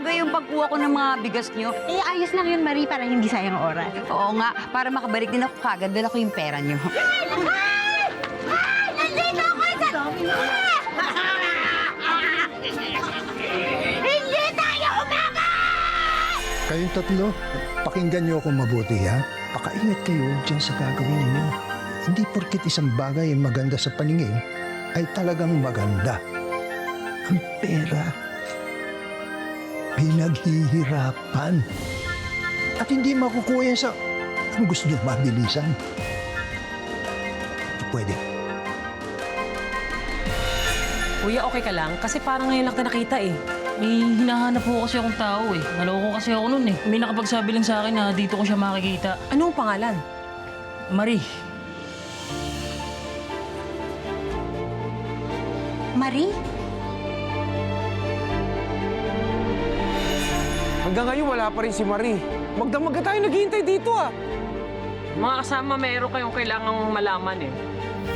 Napaaga yung pagkuha ko ng mga bigas nyo. Eh, ayos lang yun, Marie, para hindi sayang oras. Oo nga, para makabalik din ako kagad, dala ko yung pera nyo. Nandito ako sa... Hindi tayo umaga! Kayong tatlo, pakinggan niyo ako mabuti ha. Pakaingat kayo dyan sa gagawin ninyo. Hindi porkit isang bagay ay maganda sa paningin, ay talagang maganda. Ang pera, pinaghihirapan. At hindi makukuha sa ang gusto nyo mabilisan. Pwede. Kuya, okay ka lang? Kasi parang ngayon lang kita nakita eh. May hinahanap po kasi akong tao eh. Naloko kasi ako nun eh. May nakapagsabi lang sa akin na dito ko siya makikita. Anong pangalan? Marie, Marie? Hanggang ngayon wala pa rin si Marie. Magdamag tayo naghihintay dito ah. Mga kasama, meron kayong kailangang malaman eh.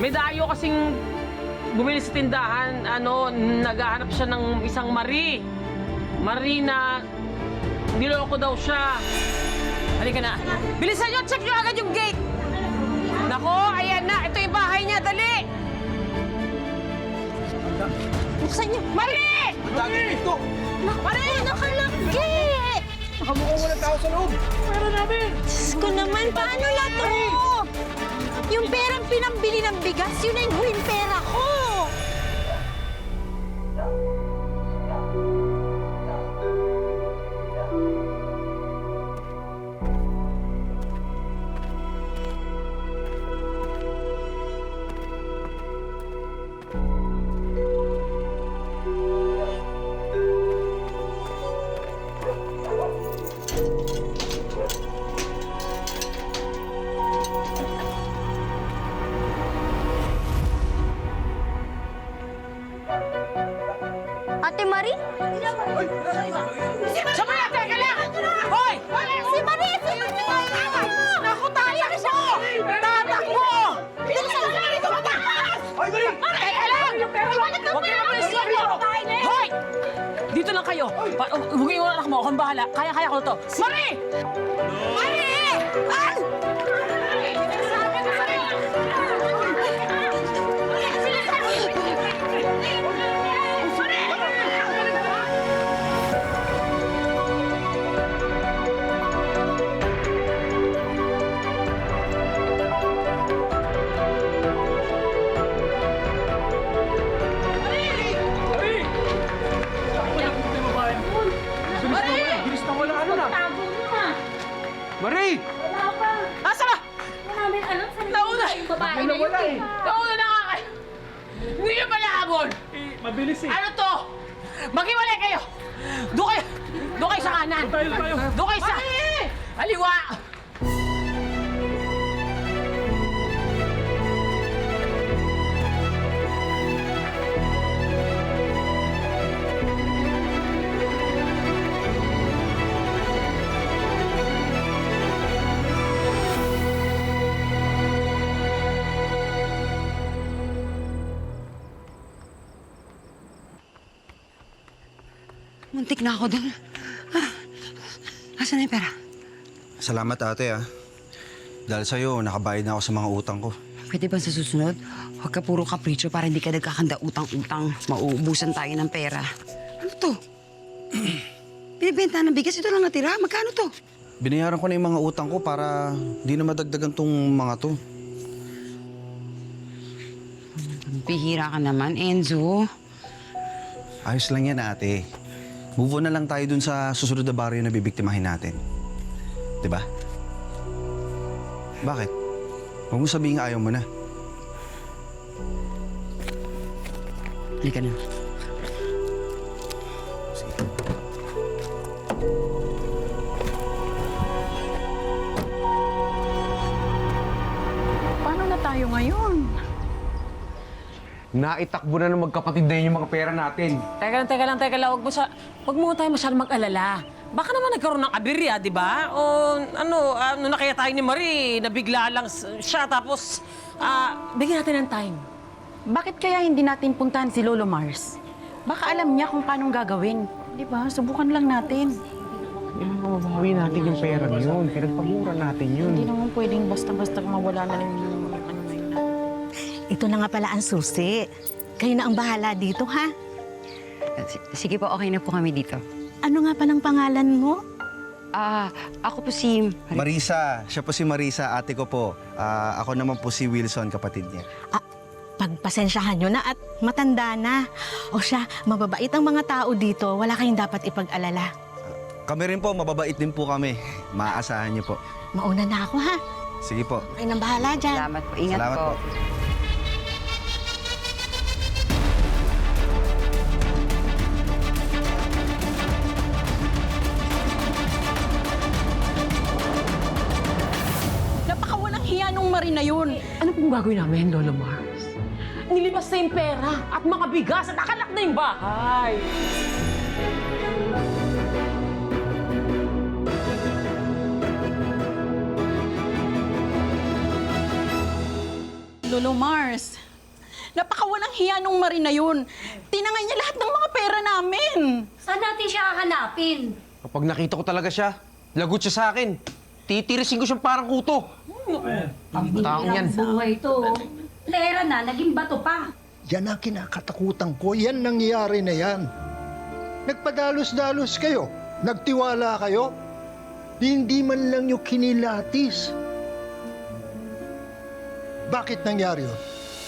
May dayo kasing bumili sa tindahan, ano, naghahanap siya ng isang Marie. Marie na niloko daw siya. Halika na. Bilisan nyo, check nyo agad yung gate. Nako, ayan na. Ito yung bahay niya, dali. Buksan niyo. Marie! Dagi dito. Marie! Nakalaki! Nakamukha mo ng tao sa loob. Diyos ko naman, paano na to? Yung perang pinambili ng bigas, yun ang huling pera ko! Ate Marie? Sabay, teka lang! Hoy! Si Marie! Si Marie! Naku, tatakbo! Tatakbo! Bilisan mo! Tumatakas! Teka lang! Huwag kayo mag-isip Hoy! Dito lang kayo. Pa- Huwag yung anak mo. Akong bahala. Kaya-kaya ko to. Marie! Marie! Ay! Marie! Nasa na? Nauna! Nawala eh. Nauna na nga kayo! Hindi nyo pa nahabol! Mabilis eh. Ano to? Maghiwalay kayo! Doon kayo! Doon kayo sa kanan! Tayo tayo. Doon kayo sa... Haliwa! Muntik na ako doon. Ah. Asan na yung pera? Salamat ate ah. Dahil sa'yo, nakabayad na ako sa mga utang ko. Pwede ba sa susunod? Huwag ka puro kapritsyo para hindi ka nagkakanda utang-utang. Mauubusan tayo ng pera. Ano to? Binibenta ng bigas, ito lang natira. Magkano to? Binayaran ko na yung mga utang ko para di na madagdagan tong mga to. Bihira ka naman, Enzo. Ayos lang yan ate. Move on na lang tayo dun sa susunod na baryo na bibiktimahin natin. ba? Bakit? Huwag mo sabihin ayaw mo na. Halika na. Naitakbo na ng magkapatid na yun yung mga pera natin. Teka lang, teka lang, teka lang. Huwag mo sa... Huwag mo tayo masyadong mag-alala. Baka naman nagkaroon ng aberya, di ba? O ano, ano na kaya tayo ni Marie, nabigla lang siya tapos... ah, bigyan natin ng time. Bakit kaya hindi natin puntahan si Lolo Mars? Baka alam niya kung paano gagawin. Di ba? Subukan lang natin. Hindi naman mabawi natin yung pera yun. Pinagpamura natin yun. Hindi naman pwedeng basta-basta mawala na lang yung. Ito na nga pala ang susi. Kayo na ang bahala dito, ha? S- Sige po, okay na po kami dito. Ano nga palang pangalan mo? Ah, ako po si... Marisa, siya po si Marisa, ate ko po. Ah, ako naman po si Wilson, kapatid niya. Pagpasensyahan nyo na at matanda na. O siya, mababait ang mga tao dito. Wala kayong dapat ipag-alala. Kami rin po, mababait din po kami. Maaasahan niyo po. Mauna na ako, ha? Sige po. Kayo nang bahala dyan. Salamat po. Ingat Salamat po. po. Nung Marie na yun. Ano pong gagawin namin, Lola Mars? Nilibas na yung pera at mga bigas at akalak na yung bahay. Lolo Mars, napakawalang hiya nung Marie na yun. Tinangay niya lahat ng mga pera namin. Saan natin siya hahanapin? Kapag nakita ko talaga siya, lagot siya sa akin. Titirisin ko siyang parang kuto. Ang taong yan. Buhay to. Pera na, naging bato pa. Yan ang kinakatakutan ko. Yan nangyayari na yan. Nagpadalos-dalos kayo. Nagtiwala kayo. Hindi man lang nyo kinilatis. Bakit nangyari yun?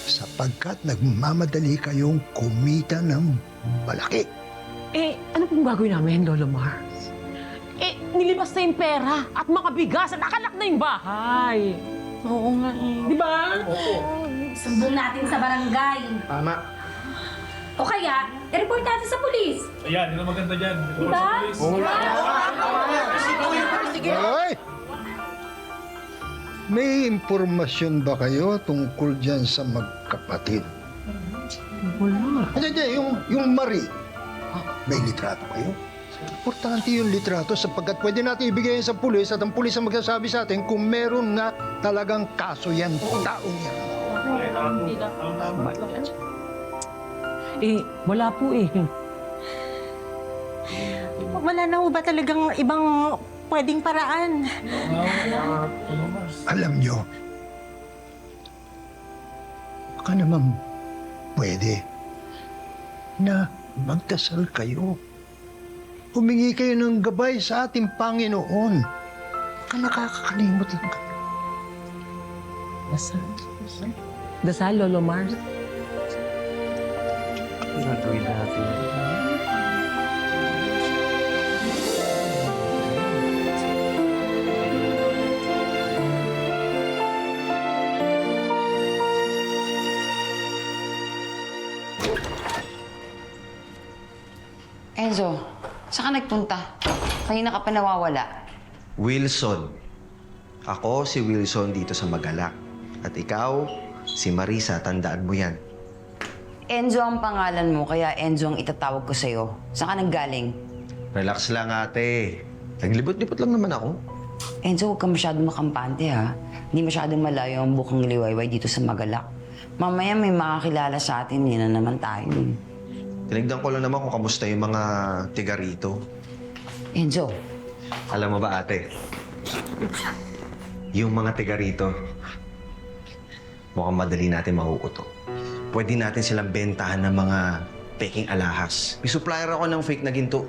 Sapagkat nagmamadali kayong kumita ng malaki. Eh, ano pong gagawin namin, Lola Mars? Nilibas na yung pera at mga bigas at akalak na yung bahay. Oo nga eh. Di ba? Sumbong natin sa barangay. Tama. O kaya, i-report natin sa polis. Ayan, yun ang maganda dyan. Diba? Hoy! May impormasyon ba kayo tungkol dyan sa magkapatid? Wala. Hindi, hindi. Yung, yung Marie. May litrato kayo? Importante yung litrato sapagkat pwede natin ibigay yan sa pulis at ang pulis ang magsasabi sa atin kung meron nga talagang kaso yan, taong yan. Eh, wala po eh. Wala na ho ba talagang ibang pwedeng paraan? Alam nyo, baka naman pwede na magdasal kayo. Humingi kayo ng gabay sa ating Panginoon. Baka nakakakalimot lang kayo. Dasal. Dasal, Lolo Mars. Gagawin natin. Saan ka nagpunta? Kanina ka pa nawawala. Wilson. Ako si Wilson dito sa Magalak. At ikaw, si Marisa, tandaan mo yan. Enzo ang pangalan mo, kaya Enzo ang itatawag ko sa'yo. Saan ka nanggaling? Relax lang ate. Naglibot-libot lang naman ako. Enzo, huwag ka masyadong makampante ha. Hindi masyadong malayo ang bukang liwayway dito sa Magalak. Mamaya may makakilala sa atin, yun na naman tayo. eh. Tinignan ko lang naman kung kamusta yung mga tiga rito. Enzo, Alam mo ba ate? Yung mga tiga rito, mukhang madali natin mahukuto. Pwede natin silang bentahan ng mga peking alahas. May supplier ako ng fake na ginto.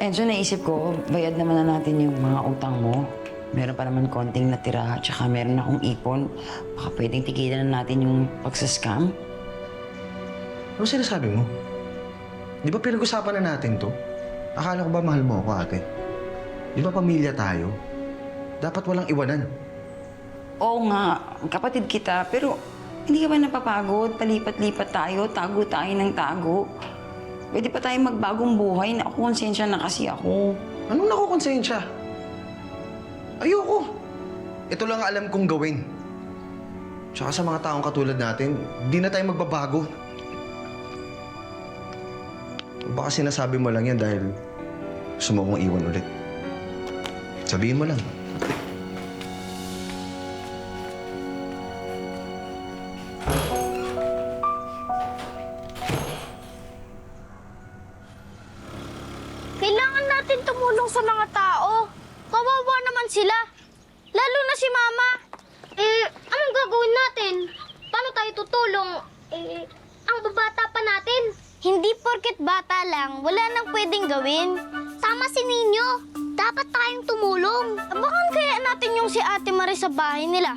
Enzo, naisip ko, bayad naman na natin yung mga utang mo. Meron pa naman konting natira, tsaka meron akong ipon. Baka pwedeng tigilan na natin yung pagsascam. Ano sinasabi mo? Di ba pinag-usapan na natin to? Akala ko ba mahal mo ako, ate? Di ba pamilya tayo? Dapat walang iwanan. Oo nga, kapatid kita, pero hindi ka ba napapagod? Palipat-lipat tayo, tago tayo ng tago. Pwede pa tayo magbagong buhay. Naku, konsensya na kasi ako. Anong nakukonsensya? Ayoko. Ito lang ang alam kong gawin. Tsaka sa mga taong katulad natin, di na tayo magbabago. Baka sinasabi mo lang yan dahil gusto mo akong iwan ulit. Sabihin mo lang. Tumulong. Baka kaya natin yung si Ate Marie sa bahay nila.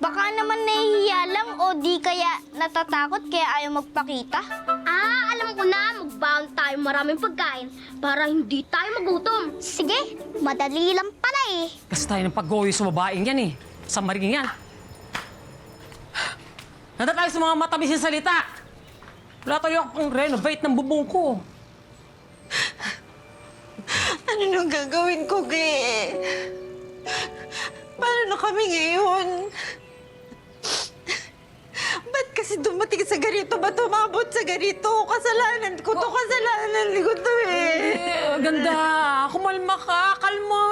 Baka naman nahihiya lang o di kaya natatakot kaya ayaw magpakita. Ah, alam ko na. Magbaon tayo maraming pagkain para hindi tayo magutom. Sige, madali lang pala eh. Kasi tayo ng paggoyo sa babaeng yan eh. Sa maring yan. Nanda tayo sa mga matamis na salita. Wala tayo akong renovate ng bubong ko. Ano nang gagawin ko, Ge? Paano na kami ngayon? Ba't kasi dumating sa ganito? Ba't umabot sa ganito? Kasalanan ko to, kasalanan ko to eh. Eh, ganda. Kumalma ka. Kalma.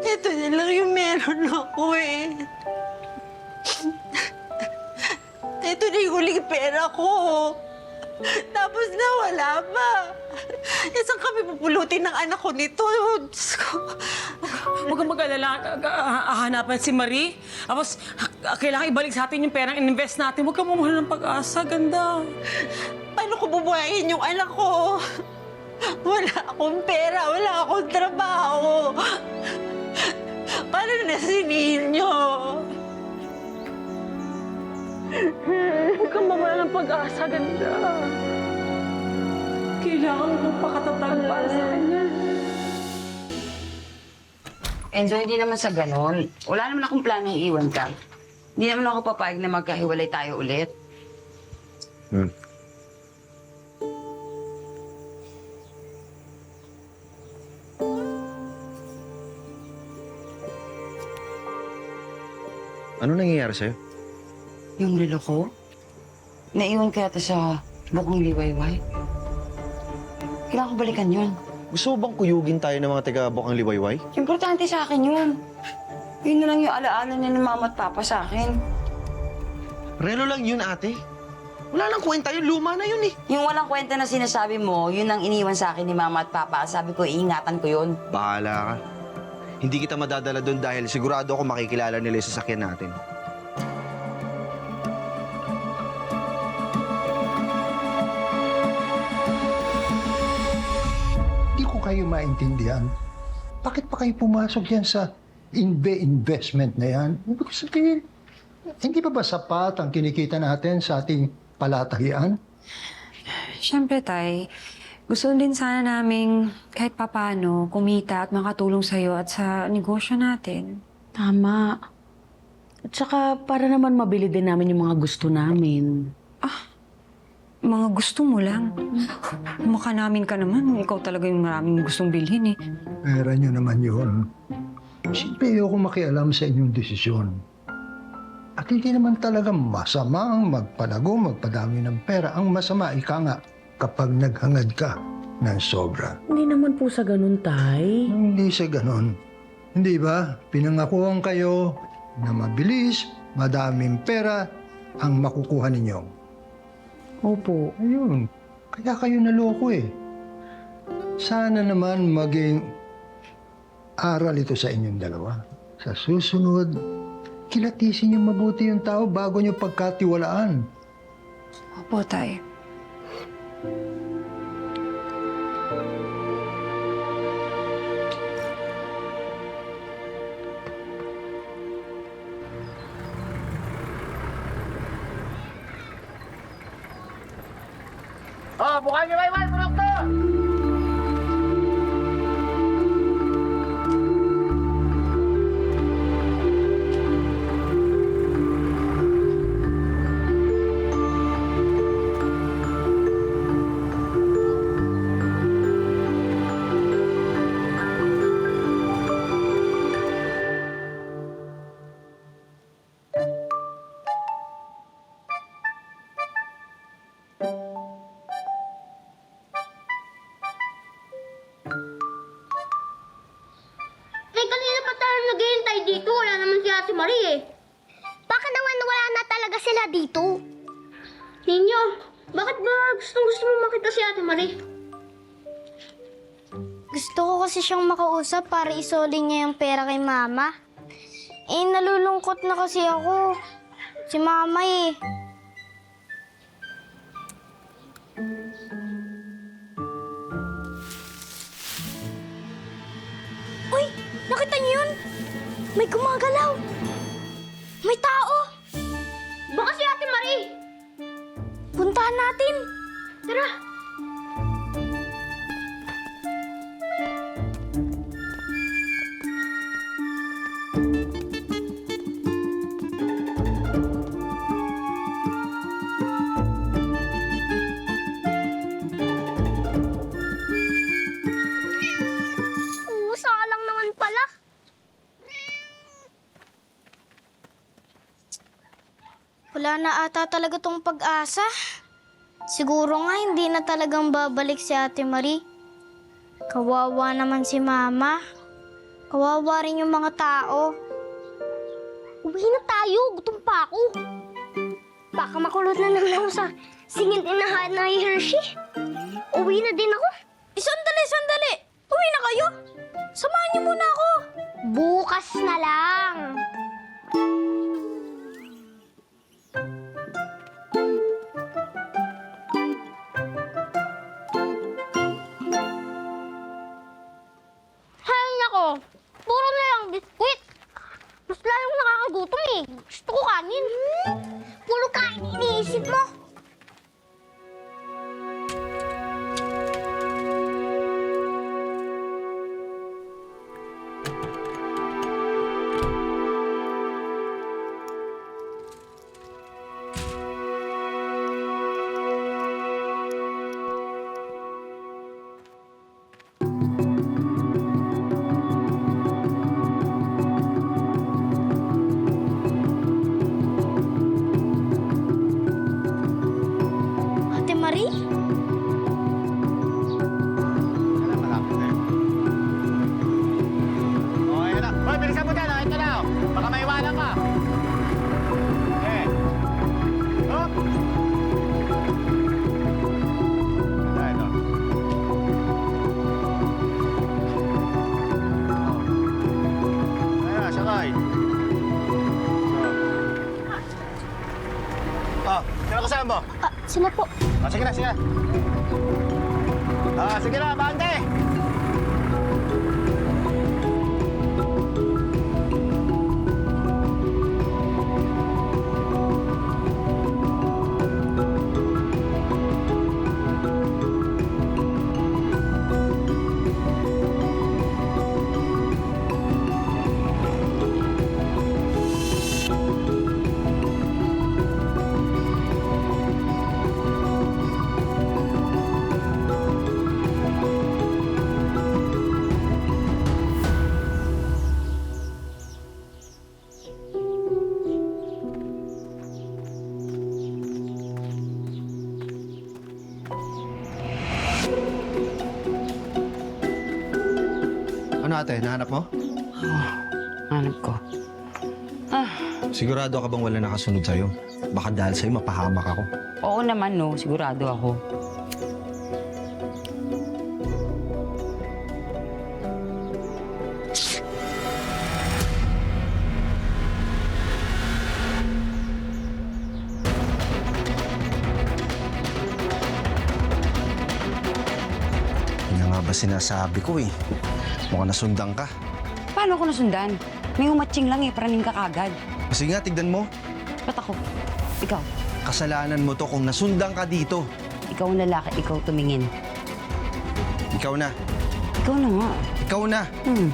Ito na lang yung meron ako eh. Ito na yung huling pera ko. Tapos nawala pa. Isang kami pupulutin ng anak ko nito. Diyos ko. Huwag kang mag-alala. Hahanapan si Marie. Tapos, kailangan ibalik sa atin yung perang in-invest natin. Huwag kang mamahal ng pag-asa. Ganda. Paano ko bubuhayin yung anak ko? Wala akong pera, wala akong trabaho. Paano na si Ninyo? Huwag kang mamahal ng pag-asa. Ganda. Kailangan mo magpakatatag para sa kanya. Enzo, hindi naman sa ganon. Wala naman akong planong iwan ka. Hindi naman ako papayag na magkahiwalay tayo ulit. Hmm. Ano nangyayari sa'yo? Yung lilo ko, naiwan kaya to sa bukong liwayway. Kailangan ko balikan yun. Gusto mo bang kuyugin tayo ng mga taga-bukang liwayway? Importante sa akin yun. Yun na lang yung alaala ni mama at papa sa akin. Relo lang yun, ate. Wala nang kwenta yun. Luma na yun eh. Yung walang kwenta na sinasabi mo, yun ang iniwan sa akin ni mama at papa. Sabi ko, iingatan ko yun. Bahala ka. Hindi kita madadala doon dahil sigurado ako makikilala nila yung sasakyan natin. Kayo maintindihan. Bakit pa kayo pumasok yan sa inve investment na yan? Ibig sabihin, hindi ba ba sapat ang kinikita natin sa ating palatahian? Siyempre, Tay. Gusto din sana naming kahit papano kumita at makatulong sa'yo at sa negosyo natin. Tama. At saka para naman mabili din namin yung mga gusto namin. Mga gusto mo lang. Mukha namin ka naman. Ikaw talaga yung maraming gustong bilhin eh. Pera nyo naman yun. Siyempre, ayoko makialam sa inyong desisyon. At hindi naman talaga masama ang magpalago, magpadami ng pera. Ang masama, ika nga, kapag naghangad ka ng sobra. Hindi naman po sa ganun, Tay. Hindi sa ganon. Hindi ba? Pinangakuhan kayo na mabilis, madaming pera ang makukuha ninyo. Opo. Ayun. Kaya kayo naloko eh. Sana naman maging aral ito sa inyong dalawa. Sa susunod, kilatisin niyo mabuti yung tao bago niyo pagkatiwalaan. Opo, Tay. Marie eh. Baka naman wala na talaga sila dito. Ninyo, bakit ba gustong gusto mo makita si Ate Marie? Gusto ko kasi siyang makausap para isoli niya yung pera kay mama. Eh, nalulungkot na kasi ako. Si mama eh. Uy! Nakita niyo yun? May gumagalaw! May tao! Baka si Ate Marie! Puntahan natin! Tara! Wala na ata talaga tong pag-asa. Siguro nga hindi na talagang babalik si Ate Marie. Kawawa naman si Mama. Kawawa rin yung mga tao. Uwi na tayo, gutom pa ako. Baka makulot na naman ako sa singin inahan na Hershey. Uwi na din ako. Eh, sandali, sandali. Uwi na kayo. Samahan niyo muna ako. Bukas na lang. Eh. Gusto ko kanin. Puro kain iniisip mo. Sakay. Oh, sino kasama mo? Ah, sila po. Ah, sige na, sige. Ah, sige na, bante! Ano ate, nahanap mo? Hanap ko. Sigurado ka bang wala nakasunod sa'yo? Baka dahil sa'yo mapahamak ako. Oo naman, no. Sigurado ako. Sinasabi ko eh. Mukhang nasundan ka. Paano ko nasundan? May umatching lang eh, paraning ka kagad. Sige nga, tignan mo. Ba't ako? Ikaw. Kasalanan mo to kung nasundan ka dito. Ikaw ang lalaki, ikaw tumingin. Ikaw na. Ikaw na nga. Ikaw na. Hmm.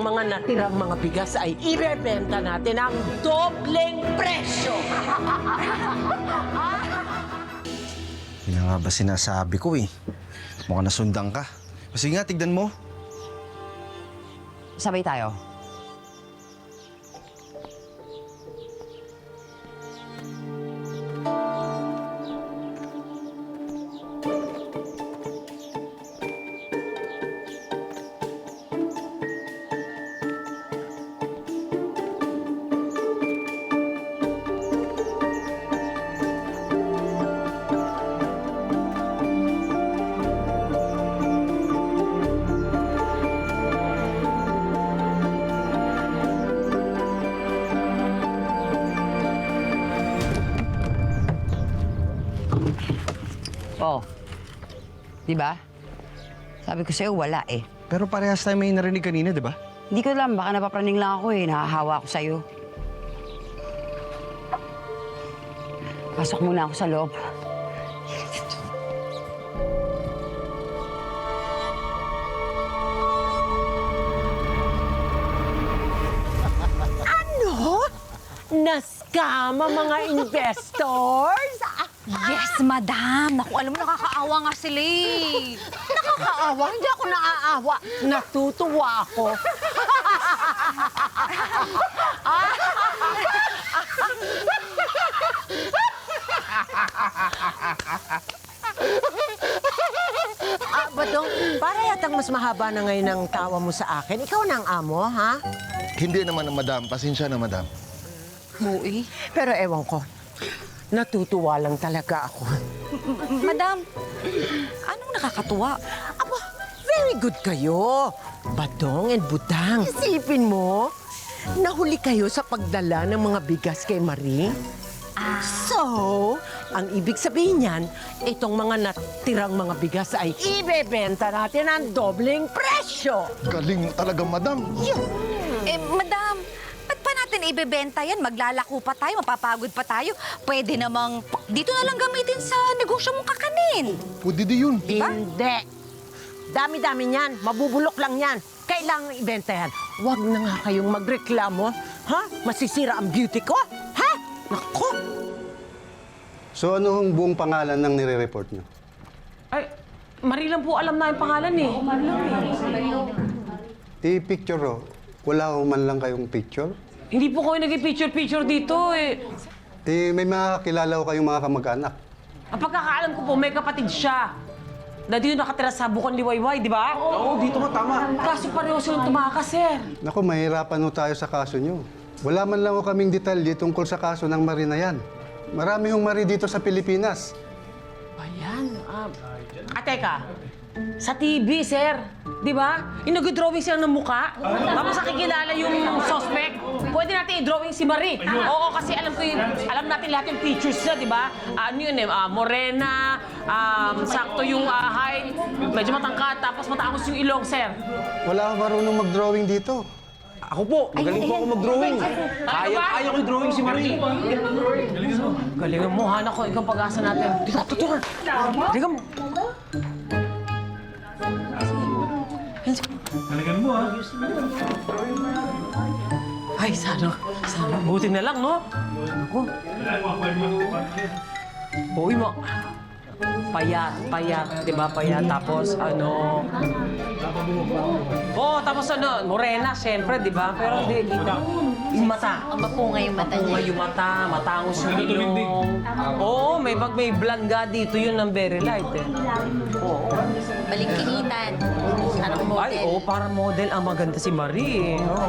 Itong mga natirang mga bigas ay irebenta natin ang dobleng presyo! Yan nga ba sinasabi ko eh. Mukhang nasundan ka. Sige nga, tignan mo. Sabay tayo. Di ba? Sabi ko sa'yo, wala eh. Pero parehas tayo may narinig kanina, di ba? Hindi ko alam, baka napapraning lang ako eh. Nahahawa ako sa'yo. Pasok muna ako sa loob. Ano? Naskama mga investors? Yes, madam. Naku, alam mo, nakakaawa nga sila eh. Nakakaawa? Hindi ako naaawa. Natutuwa ako. ah, Badong, para yatang mas mahaba na ngayon ang tawa mo sa akin. Ikaw na ang amo, ha? Hindi naman, madam. Pasensya na, madam. Buoy. Pero ewan ko, natutuwa lang talaga ako. Madam, anong nakakatuwa? Aba, very good kayo. Badong and Budang. Isipin mo, nahuli kayo sa pagdala ng mga bigas kay Marie. So, ang ibig sabihin niyan, itong mga natirang mga bigas ay ibebenta natin ang dobling presyo. Galing talaga, madam. Eh, madam, natin ibebenta yan? Maglalako pa tayo, mapapagod pa tayo. Pwede namang dito na lang gamitin sa negosyo mong kakanin. Pwede di yun. Hindi. Dami-dami niyan. Mabubulok lang yan. Kailangan ibenta yan. Huwag na nga kayong magreklamo. Ha? Masisira ang beauty ko? Ha? Nako! So ano ang buong pangalan ng nire-report nyo? Ay, Marie lang po alam na yung pangalan eh. I-picture ro. Wala ho man lang kayong picture? Hindi po kayo nag-picture-picture dito eh. Eh, may mga kilala ho kayong mga kamag-anak. Ang pagkakaalam ko po, may kapatid siya. Na dito nakatira sa Bukon Liwayway, di ba? Oo, dito nga tama. Kaso pareho silang tumakas, sir. Naku, mahirapan ho tayo sa kaso nyo. Wala man lang ho kaming detalye tungkol sa kaso ng Marie na yan. Marami hong Marie dito sa Pilipinas. Ayan. Ah, ah, teka. Sa TV, sir. Di ba? Yung nag-drawing siya ng muka. Tapos nakikilala yung suspect. Pwede natin i-drawing si Marie. Oo, kasi alam ko yung, alam natin lahat yung features niya, di ba? Ano yun eh, ah, morena, um, sakto yung ah, height, medyo matangkad, tapos matangos yung ilong, sir. Wala akong marunong mag-drawing dito. Ako po, magaling po ako mag-drawing. Kaya, kaya ko i-drawing si Marie. Galingan mo, hanak ko, ikaw pag-asa natin. Dito, tutukan. Galingan mo. Ay, sana, sana. Buti na lang, no? Ako. Uy, mo. Payat, payat, di ba? Payat, tapos ano... Oo, oh, tapos ano, morena, siyempre, di ba? Pero di, kita. Yung mata. Ang mapungay yung mata Mapungay yung mata, matangos yung ilong. Oo, may pag may blangga dito, yun ang very light eh. Oo. Balingkinitan. Anong model? Ay, oo, para model. Ang maganda si Marie eh. Oo.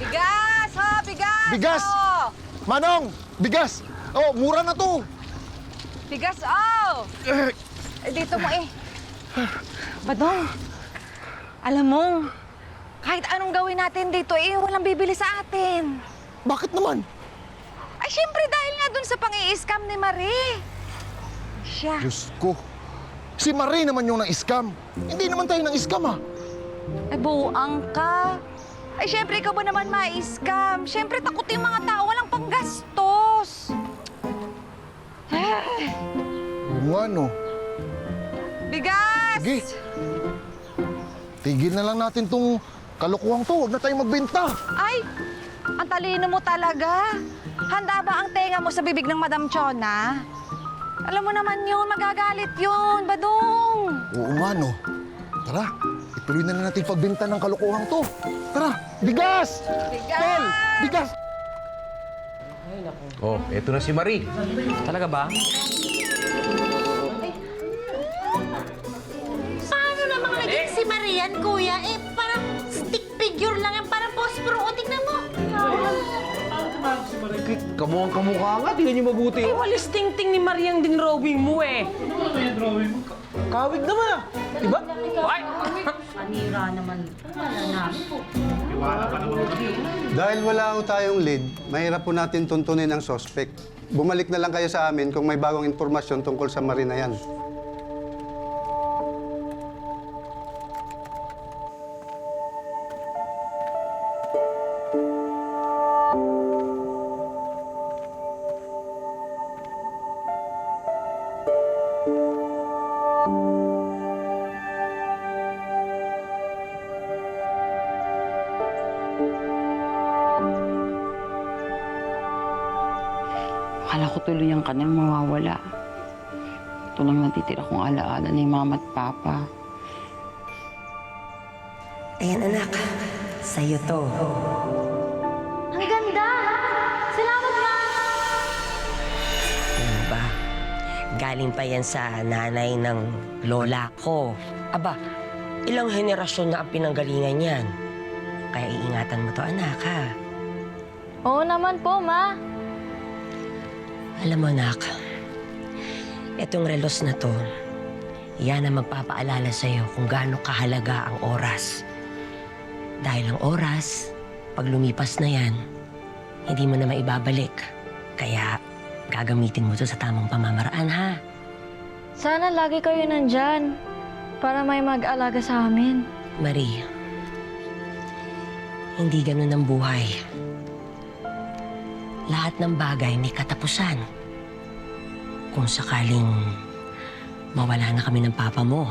Bigas! Ha? Bigas! Bigas! Oh! Manong! Bigas! Oh, mura na to! Bigas! Oh! Eh, dito mo eh. Badong, alam mo, kahit anong gawin natin dito, eh, walang bibili sa atin. Bakit naman? Ay, syempre dahil nga dun sa pang-i-scam ni Marie. Siya. Diyos ko. Si Marie naman yung nang-scam. Hindi naman tayo nang-scam, ha? Ay, buang ka. Ay, syempre ikaw ba naman ma-scam? Syempre takot yung mga tao, walang panggastos. Oo nga, no. Bigas! Sige. Tigil na lang natin tong kalokohan to. Huwag na tayong magbenta. Ay, ang talino mo talaga. Handa ba ang tenga mo sa bibig ng Madam Chona? Alam mo naman yun, magagalit yun, Badong. Oo nga, no. Tara, ituloy na lang natin pagbenta ng kalokohan to. Tara, bigas! Bigas! Tol, bigas! Oh, eto na si Marie. Talaga ba? Paano namang naging si Marian, kuya? Eh, parang stick figure lang yan. Parang pospro. O, tignan mo. Kamukhang kamukha nga, tingnan niyo mabuti. Eh, walis ting-ting ni Marie ang dinrawing mo eh. Kawig naman ah. Diba? Ay! Dahil wala ho tayong lead, mahirap po natin tuntunin ang suspect. bumalik na lang kayo sa amin kung may bagong impormasyon tungkol sa marina yan. Ito lang natitira kong alaala ni mama at papa. Ayan anak, sa'yo to. Ang ganda! Salamat, Ma! Ano ba? Galing pa yan sa nanay ng lola ko. Aba, ilang henerasyon na ang pinanggalingan yan. Kaya iingatan mo to anak ha. Oo naman po, Ma. Alam mo anak, itong relos na to, yan ang magpapaalala sa'yo kung gaano kahalaga ang oras. Dahil ang oras, pag lumipas na yan, hindi mo na maibabalik. Kaya gagamitin mo to sa tamang pamamaraan ha. Sana lagi kayo nandyan para may mag-alaga sa amin. Marie, hindi ganun ang buhay. Lahat ng bagay may katapusan. Kung sakaling mawala na kami ng papa mo,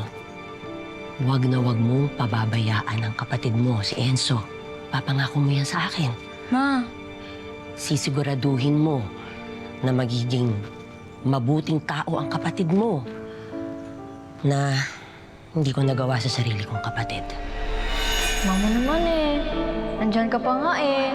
huwag na huwag mong pababayaan ang kapatid mo, si Enzo. Papangako mo yan sa akin. Ma, Sisiguraduhin mo na magiging mabuting tao ang kapatid mo na hindi ko nagawa sa sarili kong kapatid. Mama naman eh. Nandyan ka pa nga eh.